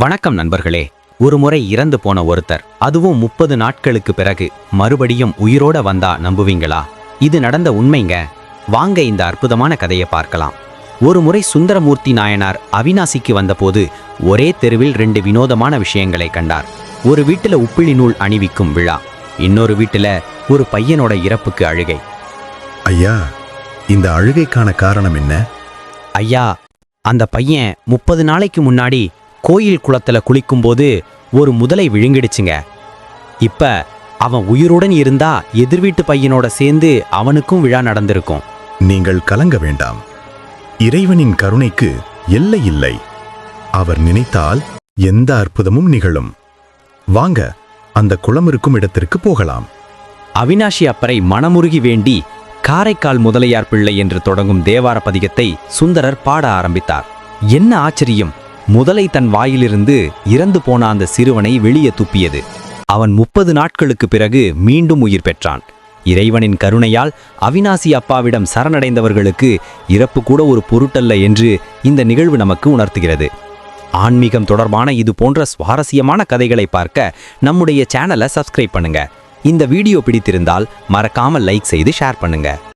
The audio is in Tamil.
வணக்கம் நண்பர்களே. ஒருமுறை இறந்து போன ஒருத்தர். அதுவும் முப்பது நாட்களுக்கு பிறகு மறுபடியும் உயிரோட வந்தா நம்புவீங்களா? இது நடந்த உண்மைங்க. வாங்க இந்த அற்புதமான கதையை பார்க்கலாம். ஒரு முறை சுந்தரமூர்த்தி நாயனார் அவினாசிக்கு வந்தபோது ஒரே தெருவில் ரெண்டு வினோதமான விஷயங்களை கண்டார். ஒரு வீட்டுல உப்பிழி நூல் அணிவிக்கும் விழா. இன்னொரு வீட்டுல ஒரு பையனோட இறப்புக்கு அழுகை. ஐயா இந்த அழுகைக்கான காரணம் என்ன? ஐயா அந்த பையன் முப்பது நாளைக்கு முன்னாடி கோயில் குளத்துல குளிக்கும்போது ஒரு முதலை விழுங்கிடுச்சுங்க. இப்ப அவன் உயிருடன் இருந்தா எதிர் வீட்டு பையனோட சேர்ந்து அவனுக்கும் விழா நடந்திருக்கும். நீங்கள் கலங்க வேண்டாம். இறைவனின் கருணைக்கு எல்லை இல்லை. அவர் நினைத்தால் எந்த அற்புதமும் நிகழும். வாங்க அந்த குளம் இருக்கும் இடத்திற்கு போகலாம். அவினாஷி அப்பரை மனமுருகி வேண்டி காரைக்கால் முதலியார் பிள்ளை என்று தொடங்கும் தேவார பதிகத்தை சுந்தரர் பாட ஆரம்பித்தார். என்ன ஆச்சரியம்! முதலை தன் வாயிலிருந்து இறந்து போன அந்த சிறுவனை வெளியே துப்பியது. அவன் முப்பது நாட்களுக்கு பிறகு மீண்டும் உயிர் பெற்றான். இறைவனின் கருணையால் அவினாசி அப்பாவிடம் சரணடைந்தவர்களுக்கு இறப்பு கூட ஒரு பொருட்டல்ல என்று இந்த நிகழ்வு நமக்கு உணர்த்துகிறது. ஆன்மீகம் தொடர்பான இது போன்ற சுவாரஸ்யமான கதைகளை பார்க்க நம்முடைய சேனலை சப்ஸ்கிரைப் பண்ணுங்க. இந்த வீடியோ பிடித்திருந்தால் மறக்காமல் லைக் செய்து ஷேர் பண்ணுங்க.